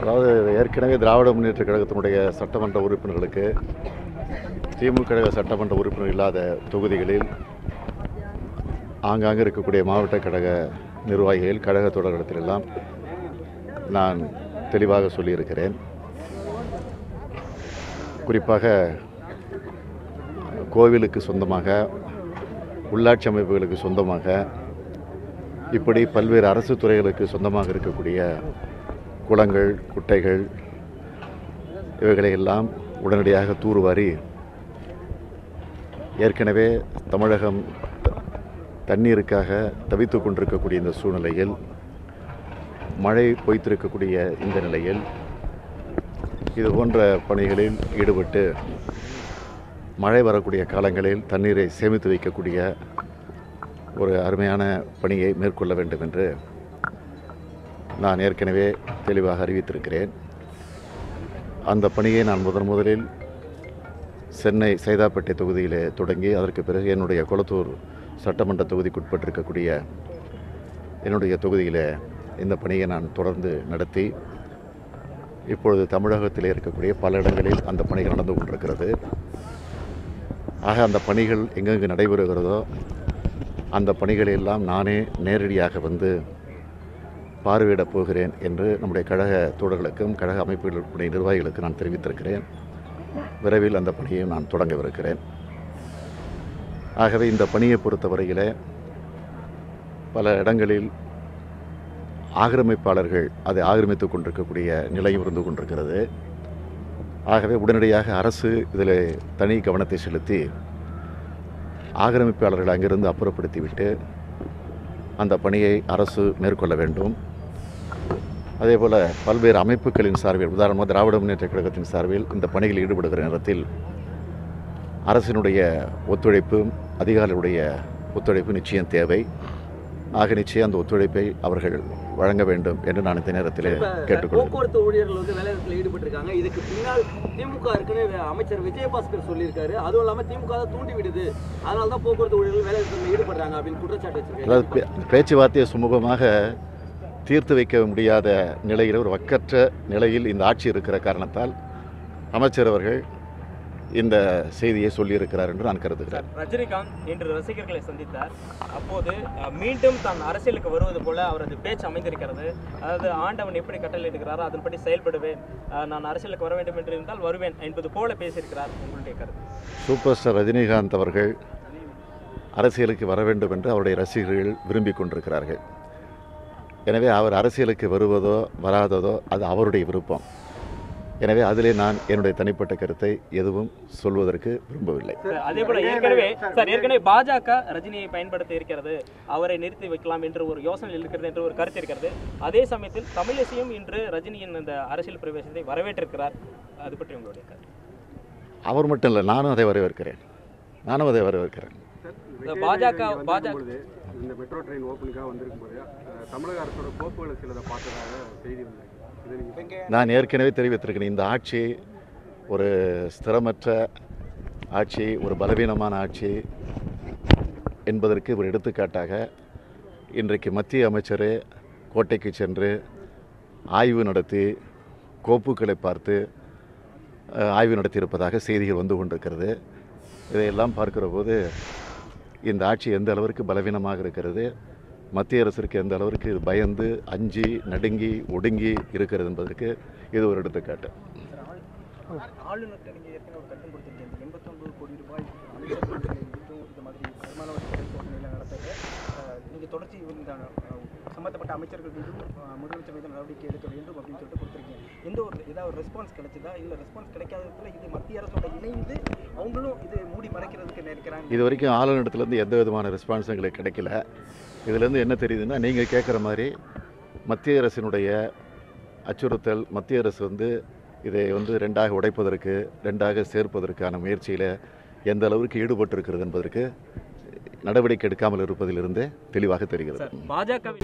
அதாவது ஏற்கனவே திராவிட முன்னேற்ற கழகத்தினுடைய சட்டமன்ற உறுப்பினர்களுக்கு திமுக கழக சட்டமன்ற உறுப்பினர் இல்லாத தொகுதிகளில் ஆங்காங்கே இருக்கக்கூடிய மாவட்ட கழக நிர்வாகிகள் கழக தொடர்களிடத்திலெல்லாம் நான் தெளிவாக சொல்லியிருக்கிறேன். குறிப்பாக கோவிலுக்கு சொந்தமாக உள்ளாட்சி அமைப்புகளுக்கு சொந்தமாக இப்படி பல்வேறு அரசு துறைகளுக்கு சொந்தமாக இருக்கக்கூடிய குளங்கள் குட்டைகள் இவைகளை எல்லாம் உடனடியாக தூர்வாரி ஏற்கனவே தமிழகம் தண்ணீருக்காக தவித்து கொண்டிருக்கக்கூடிய இந்த சூழ்நிலையில் மழை பொய்த்திருக்கக்கூடிய இந்த நிலையில் இது போன்ற பணிகளில் ஈடுபட்டு மழை வரக்கூடிய காலங்களில் தண்ணீரை சேமித்து வைக்கக்கூடிய ஒரு அருமையான பணியை மேற்கொள்ள வேண்டும் என்று நான் ஏற்கனவே தெளிவாக அறிவித்திருக்கிறேன். அந்த பணியை நான் முதன் முதலில் சென்னை சைதாப்பேட்டை தொகுதியிலே தொடங்கி அதற்கு பிறகு என்னுடைய கொளத்தூர் சட்டமன்ற தொகுதிக்குட்பட்டிருக்கக்கூடிய என்னுடைய தொகுதியில் இந்த பணியை நான் தொடர்ந்து நடத்தி இப்பொழுது தமிழகத்தில் இருக்கக்கூடிய பல இடங்களில் அந்த பணிகள் நடந்து கொண்டிருக்கிறது. ஆக அந்த பணிகள் எங்கெங்கு நடைபெறுகிறதோ அந்த பணிகளை எல்லாம் நானே நேரடியாக வந்து பார்வையிடப் போகிறேன் என்று நம்முடைய கழக தோழர்களுக்கும் கழக அமைப்புகளுடைய நிர்வாகிகளுக்கு நான் தெரிவித்திருக்கிறேன். விரைவில் அந்த பணியை நான் தொடங்கவிருக்கிறேன். ஆகவே இந்த பணியை பொறுத்தவரையில் பல இடங்களில் ஆக்கிரமிப்பாளர்கள் அதை ஆக்கிரமித்துக் கொண்டிருக்கக்கூடிய நிலையும் இருந்து கொண்டிருக்கிறது. ஆகவே உடனடியாக அரசு இதில் தனி கவனத்தை செலுத்தி ஆக்கிரமிப்பாளர்களை அங்கிருந்து அப்புறப்படுத்திவிட்டு அந்த பணியை அரசு மேற்கொள்ள வேண்டும். அதேபோல் பல்வேறு அமைப்புகளின் சார்பில் உதாரணமாக திராவிட முன்னேற்ற கழகத்தின் சார்பில் இந்த பணியில் ஈடுபடுகிற நேரத்தில் அரசினுடைய ஒத்துழைப்பு அதிகாரிகளுடைய ஒத்துழைப்பு நிச்சயம் தேவை. ஆக நிச்சயம் அந்த ஒத்துழைப்பை அவர்கள் வழங்க வேண்டும் என்று நான் இந்த நேரத்தில் கேட்டுக்கொள்கிறேன். போக்குவரத்து ஊழியர்கள் வந்து வேலைநிறுத்தத்தில் ஈடுபட்டிருக்காங்க. இதுக்கு பின்னால் திமுக இருக்குன்னு அமைச்சர் விஜயபாஸ்கர் சொல்லியிருக்காரு. அதுவும் இல்லாம திமுக தான் தூண்டி விடுது அதனால தான் போக்குவரத்து ஊழியர்கள் வேலைநிறுத்தத்தில் ஈடுபடுறாங்க அப்படின்னு குற்றச்சாட்டு வச்சிருக்காங்க. பேச்சுவார்த்தையை சுமூகமாக தீர்த்து வைக்க முடியாத நிலையில் ஒரு வக்கற்ற நிலையில் இந்த ஆட்சி இருக்கிற காரணத்தால் அமைச்சர் அவர்கள் இந்த செய்தியை சொல்லியிருக்கிறார் என்று நான் கருதுகிறேன். ரஜினிகாந்த் இன்று ரசிகர்களை சந்தித்தார். அப்போது மீண்டும் தான் அரசியலுக்கு வருவது போல அவரது பேச்சு அமைந்திருக்கிறது. அதாவது ஆண்டவன் எப்படி கட்டளையிடுகிறாரோ அதன்படி செயல்படுவேன். நான் அரசியலுக்கு வர வேண்டும் என்று இருந்தால் வருவேன் என்பது போல பேசியிருக்கிறார் உங்களுடைய கருத்து. சூப்பர் ஸ்டார் ரஜினிகாந்த் அவர்கள் அரசியலுக்கு வர வேண்டும் என்று அவருடைய ரசிகர்கள் விரும்பிக் கொண்டிருக்கிறார்கள். எனவே அவர் அரசியலுக்கு வருவதோ வராததோ அது அவருடைய விருப்பம். எனவே அதிலே நான் என்னுடைய தனிப்பட்ட கருத்தை எதுவும் சொல்வதற்கு விரும்பவில்லை. அதே போல ஏற்கனவே சார் ஏற்கனவே பாஜக ரஜினியை பயன்படுத்தி இருக்கிறது. அவரை நிறுத்தி வைக்கலாம் என்று ஒரு யோசனை இருக்கிறது என்று ஒரு கருத்து இருக்கிறது. அதே சமயத்தில் தமிழிசையும் இன்று ரஜினியின் இந்த அரசியல் பிரவேசத்தை வரவேற்றிருக்கிறார். அது பற்றி உங்களுடைய கருத்து? அவர் மட்டும் இல்லை நானும் அதை வரவேற்கிறேன். நானும் அதை வரவேற்கிறேன். பாஜக பாஜக இந்த மெட்ரோ ட்ரெயின் ஓப்பனுக்காக வந்திருக்கும் போது தமிழக அரசோட கோப்புகளை சிலதை பார்த்ததாக செய்தி நான் ஏற்கனவே தெரிவித்திருக்கிறேன் இந்த ஆட்சி ஒரு ஸ்திரமற்ற ஆட்சி ஒரு பலவீனமான ஆட்சி என்பதற்கு ஒரு எடுத்துக்காட்டாக இன்றைக்கு மத்திய அமைச்சர் கோட்டைக்கு சென்று ஆய்வு நடத்தி கோப்புகளை பார்த்து ஆய்வு நடத்தியிருப்பதாக செய்திகள் வந்து கொண்டிருக்கிறது. இதையெல்லாம் பார்க்கிற போது இந்த ஆட்சி எந்த அளவிற்கு பலவீனமாக இருக்கிறது? மத்திய அரசிற்கு எந்த அளவிற்கு இது பயந்து அஞ்சி நடுங்கி ஒடுங்கி இருக்கிறது என்பதற்கு இது ஒரு எடுத்துக்காட்டு. இந்த சம்பந்தப்பட்ட அமைச்சர்கள் மீதும் முதலமைச்சர் மீது நடவடிக்கை எடுக்க வேண்டும் அப்படின்னு சொல்லிட்டு கொடுத்துருக்கீங்க. எந்த ஒரு ஏதாவது ஒரு ரெஸ்பான்ஸ் கிடைச்சதா? இல்லை ரெஸ்பான்ஸ் கிடைக்காததுல இது மத்திய அரசோட இணைந்து அவங்களும் இது மூடி மறைக்கிறதுக்கு நினைக்கிறாங்க. இது வரைக்கும் ஆளுநரிடத்துலேருந்து எந்த விதமான ரெஸ்பான்ஸும் எங்களுக்கு கிடைக்கல. இதுலேருந்து என்ன தெரியுதுன்னா நீங்கள் கேட்குற மாதிரி மத்திய அரசினுடைய அச்சுறுத்தல் மத்திய அரசு வந்து இதை வந்து ரெண்டாக உடைப்பதற்கு ரெண்டாக சேர்ப்பதற்கான முயற்சியில் எந்த அளவிற்கு ஈடுபட்டிருக்கிறது என்பதற்கு நடவடிக்கை எடுக்காமல் இருப்பதிலிருந்தே தெளிவாக தெரிகிறது. பாஜக